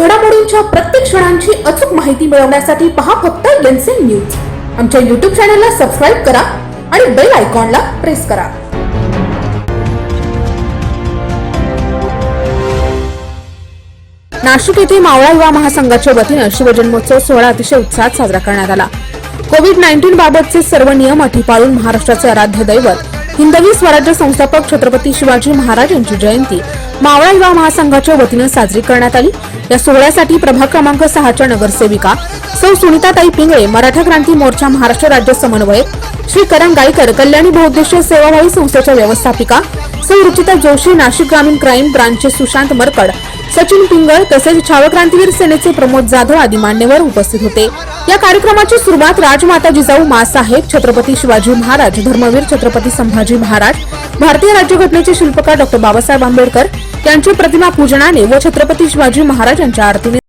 घडामोडींच्या प्रत्येक क्षणांची अचूक माहिती मिळवण्यासाठी पहा फक्त एनसीएन न्यूज. आमच्या यूट्यूब चॅनलला सबस्क्राईब करा आणि बेल आयकॉनला प्रेस करा. नाशिक येथे मावळा युवा महासंघाच्या वतीनं शिवजन्मोत्सव सोहळा अतिशय उत्साहात साजरा करण्यात आला. कोविड नाईन्टीन बाबतचे सर्व नियम अटी पाळून महाराष्ट्राचे आराध्य दैवत हिंदवी स्वराज्य संस्थापक छत्रपती शिवाजी महाराज यांची जयंती मावळा युवा महासंघाच्या वतीनं साजरी करण्यात आली. या सोहळ्यासाठी प्रभाग क्रमांक सहाच्या नगरसेविका सौ सुनीताताई पिंगळे मराठा क्रांती मोर्चा महाराष्ट्र राज्य समन्वयक श्री करण गायकर कल्याणी बहुउद्देशीय सेवाभावी संस्थेच्या व्यवस्थापिका सौ रुचिता जोशी नाशिक ग्रामीण क्राईम ब्रांचचे सुशांत मरकड सचिन पिंगळ तसेच छावक्रांतीवीर सेनेचे प्रमोद जाधव आदी मान्यवर उपस्थित होते. या कार्यक्रमाची सुरुवात राजमाता जिजाऊ मासाहेब छत्रपती शिवाजी महाराज धर्मवीर छत्रपती संभाजी महाराज भारतीय राज्यघटनेचे शिल्पकार डॉक्टर बाबासाहेब आंबेडकर यांची प्रतिमा पूजनाने व छत्रपती शिवाजी महाराज यांच्या आरतीने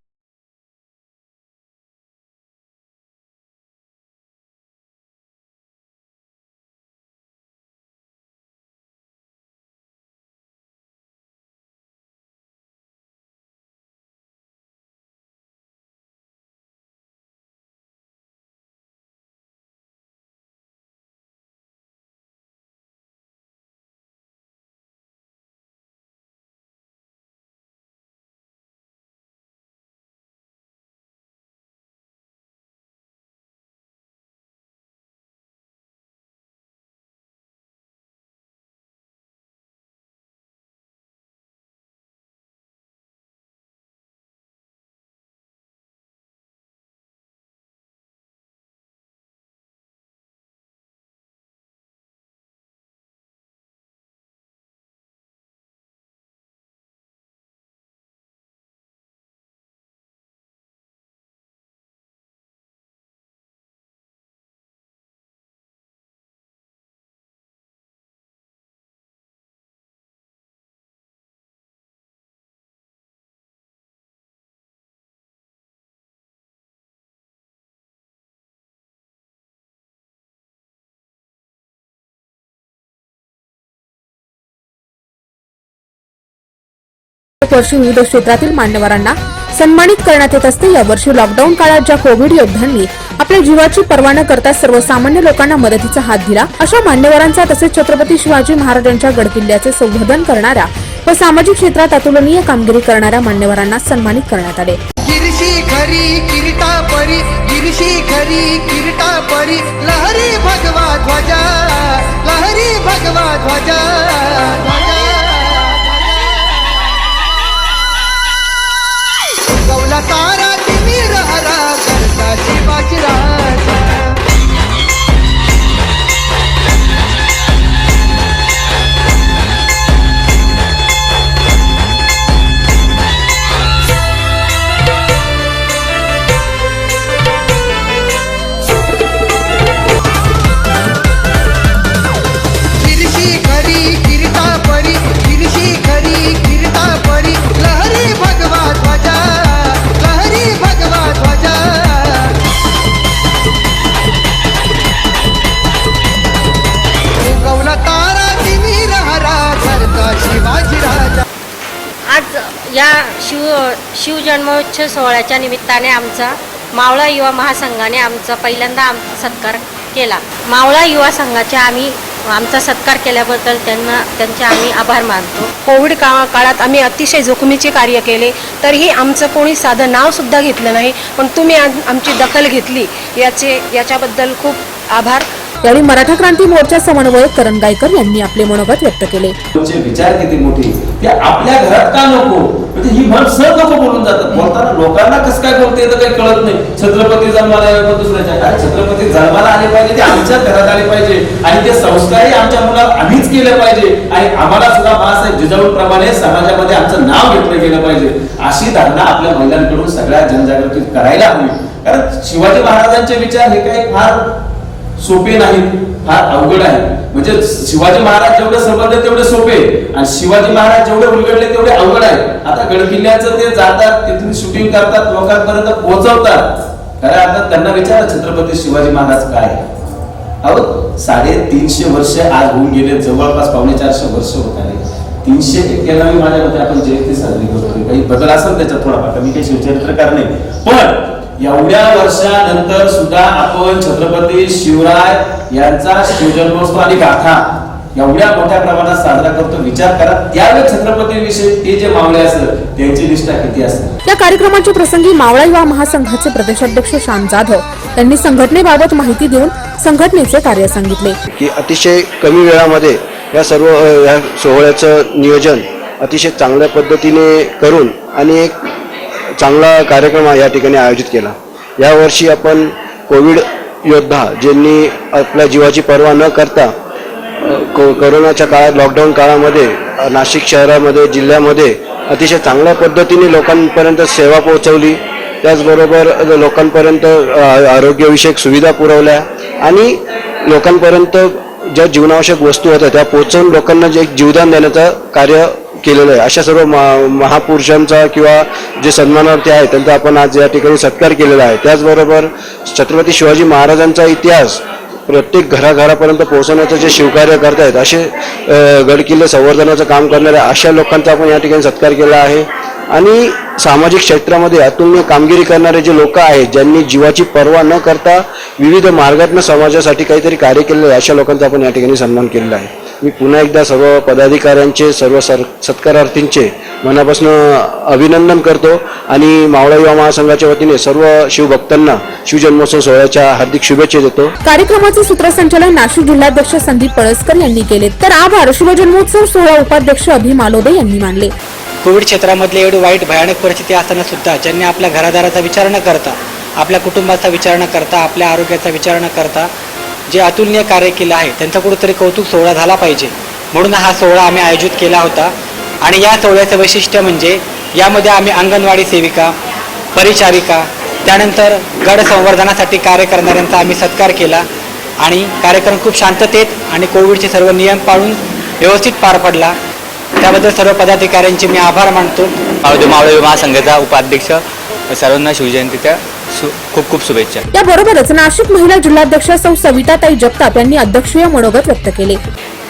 वर्षी विविध क्षेत्रातील मान्यवरांना सन्मानित करण्यात येत असते. यावर्षी लॉकडाऊन काळात ज्या कोविड योद्ध्यांनी आपल्या जीवाची पर्वा न करता सर्वसामान्य लोकांना मदतीचा हात दिला अशा मान्यवरांचा तसेच छत्रपती शिवाजी महाराजांच्या गडकिल्ल्याचे संवर्धन करणाऱ्या व सामाजिक क्षेत्रात अतुलनीय कामगिरी करणाऱ्या मान्यवरांना सन्मानित करण्यात आले. लहरी भगवा ध्वजा लहरी भगवा ध्वजा. शिवजन्मोत्सव सोहळ्याच्या निमित्ताने आमचा मावळा युवा महासंघाने आमचा पहिल्यांदा आमचा सत्कार केला. मावळा युवा संघाचे आम्ही आमचा सत्कार केल्याबद्दल त्यांना त्यांचे आम्ही आभार मानतो. कोविड का काळात आम्ही अतिशय जोखमीचे कार्य केले तरीही आमचं कोणी साधं नावसुद्धा घेतलं नाही पण तुम्ही आमची दखल घेतली याचे याच्याबद्दल खूप आभार. यावेळी मराठा क्रांती मोर्चा समन्वयक करण गायकर यांनी आपले मनोगत व्यक्त केले. तुमचे विचार किती मोठे? ते आपल्या घरात का नको? म्हणजे ही म्हण सहज नको बोलून जातात. बोलताना लोकांना कसं काय बोलते तर काही कळत नाही. छत्रपती जन्माला आले दुसऱ्याच्या काय छत्रपती जन्माला आले पाहिजे ते आमच्याच घरात आले पाहिजे. आणि ते संस्कारही आमच्या मुलाला आम्हीच केले पाहिजे. आणि आम्हाला सुद्धा बाळासाहेब जिजाऊंप्रमाणे समाजामध्ये आमचं नाव घेतलं गेलं पाहिजे. अशी धारणा आपल्या महिलांकडून सगळ्या जनजागृती करायला हवी. कारण शिवाजी महाराजांचे विचार हे काही फार सोपे नाहीत. फार अवघड आहे. म्हणजे शिवाजी महाराज जेवढे समजले तेवढे सोपे. आणि शिवाजी महाराज जेवढे उलगडले तेवढे अवघड आहे. आता गडकिल्ल्याचं ते जातात तिथून शूटिंग करतात लोकांपर्यंत पोहोचवतात. खऱ्या आता त्यांना विचारा छत्रपती शिवाजी महाराज काय आहे? अहो साडेतीनशे वर्ष आज होऊन गेले जवळपास पावणे चारशे वर्ष होत आले. तीनशे एक्क्याण्णव माझ्या मते आपण जयंती साजरी करतो. काही बदल असेल त्याच्यात थोडाफार मी काही शिवचरित्रकार नाही. पण एवढ्या वर्षानंतर सुद्धा आपण छत्रपती शिवराय यांचा शिवजन्मोत्सव आणि गाथा एवढ्या मोठ्या प्रमाणात साजरा करतो. विचार करा. त्यावेळेस छत्रपती विषयी ते जे मावळे असत त्यांची निष्ठा किती असेल? या कार्यक्रमाच्या प्रसंगी मावळा युवा महासंघाचे प्रदेशाध्यक्ष श्याम जाधव यांनी संघटनेबाबत माहिती देऊन संघटनेचे कार्य सांगितले. की अतिशय कमी वेळामध्ये या सर्व या सोहळ्याचं नियोजन अतिशय चांगल्या पद्धतीने करून आणि एक चांगला कार्यक्रम या ठिकाणी आयोजित केला. यावर्षी आपण कोविड योद्धा ज्यांनी आपल्या जीवाची पर्वा न करता को करोनाच्या काळात लॉकडाऊन काळामध्ये नाशिक शहरामध्ये जिल्ह्यामध्ये अतिशय चांगल्या पद्धतीने लोकांपर्यंत सेवा पोहोचवली. त्याचबरोबर लोकांपर्यंत आरोग्यविषयक सुविधा पुरवल्या आणि लोकांपर्यंत ज्या जीवनावश्यक वस्तू होत्या त्या पोहोचवून लोकांना जे एक जीवदान देण्याचं कार्य केलेलं आहे. अशा सर्व महापुरुषांचा किंवा जे सन्मानार्थी आहेत त्यांचा आपण आज या ठिकाणी सत्कार केलेला आहे. त्याचबरोबर छत्रपती शिवाजी महाराजांचा इतिहास प्रत्येक घराघरापर्यंत पोहोचवण्याचं जे शिवकार्य करतायत असे गडकिल्ले संवर्धनाचं काम करणाऱ्या अशा लोकांचा आपण या ठिकाणी सत्कार केला आहे. आणि सामाजिक क्षेत्रामध्ये अतुलनीय कामगिरी करणारे जे लोक आहेत ज्यांनी जीवाची पर्वा न करता विविध मार्गातनं समाजासाठी काहीतरी कार्य केलेलं आहे अशा लोकांचा आपण या ठिकाणी सन्मान केलेला आहे. मी पुन्हा एकदा सर्व पदाधिकाऱ्यांचे सर्व सर सत्कारार्थींचे मनापासून अभिनंदन करतो आणि मावळा युवा महासंघाच्या वतीने सर्व शिवभक्तांना शिवजन्मोत्सव सोहळ्याच्या हार्दिक शुभेच्छा देतो. कार्यक्रमाचे सूत्रसंचालन नाशिक जिल्हाध्यक्ष संदीप पळसकर यांनी केले. तर आभार शिवजन्मोत्सव सोहळा उपाध्यक्ष अभिमालोदे यांनी मानले. कोविड क्षेत्रामधले एवढी वाईट भयानक परिस्थिती असताना सुद्धा ज्यांनी आपल्या घरादाराचा विचार न करता आपल्या कुटुंबाचा विचार न करता आपल्या आरोग्याचा विचार न करता जे अतुलनीय कार्य केलं आहे त्यांचा कुठेतरी कौतुक सोहळा झाला पाहिजे. म्हणून हा सोहळा आम्ही आयोजित केला होता. आणि या सोहळ्याचं वैशिष्ट्य म्हणजे यामध्ये आम्ही अंगणवाडी सेविका परिचारिका त्यानंतर गड संवर्धनासाठी कार्य करणाऱ्यांचा आम्ही सत्कार केला. आणि कार्यक्रम खूप शांततेत आणि कोविडचे सर्व नियम पाळून व्यवस्थित पार पडला. त्याबद्दल सर्व पदाधिकाऱ्यांचे मी आभार मानतो. मावळे मावळे महासंघाचा उपाध्यक्ष सर्वांना शिवजयंतीच्या खूप खूप शुभेच्छा. याबरोबरच नाशिक महिला जिल्हाध्यक्ष सौ सविताताई जगताप यांनी अध्यक्षीय मनोगत व्यक्त केले.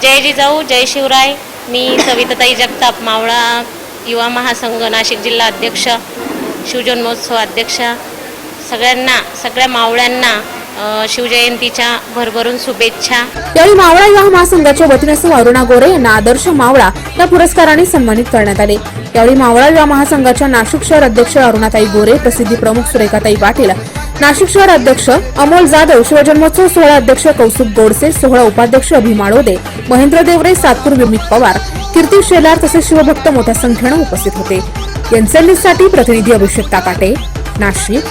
जय जिजाऊ जय शिवराय. मी सविताताई जगताप मावळा युवा महासंघ नाशिक जिल्हा अध्यक्ष शिवजन्मोत्सव अध्यक्ष. सगळ्यांना सगळ्या मावळ्यांना शिवजयंतीच्या भरभरून शुभेच्छा. यावेळी मावळा विवाह महासंघाच्या वतीने सौ अरुणा गोरे यांना आदर्श मावळा या पुरस्काराने सन्मानित करण्यात आले. यावेळी मावळा विवाह महासंघाच्या नाशिक शहर अध्यक्ष अरुणाताई गोरे प्रसिद्धी प्रमुख सुरेखाताई पाटील नाशिक शहर अध्यक्ष अमोल जाधव शिवजन्मोत्सव सोहळा अध्यक्ष कौस्तुभ गोडसे सोहळा उपाध्यक्ष अभिमाळोदे महेंद्र देवरे सातपूर विमित पवार कीर्ती शेलार तसेच शिवभक्त मोठ्या संख्येनं उपस्थित होते. एनसेलिससाठी प्रतिनिधी अभिषेक ताकाटे नाशिक.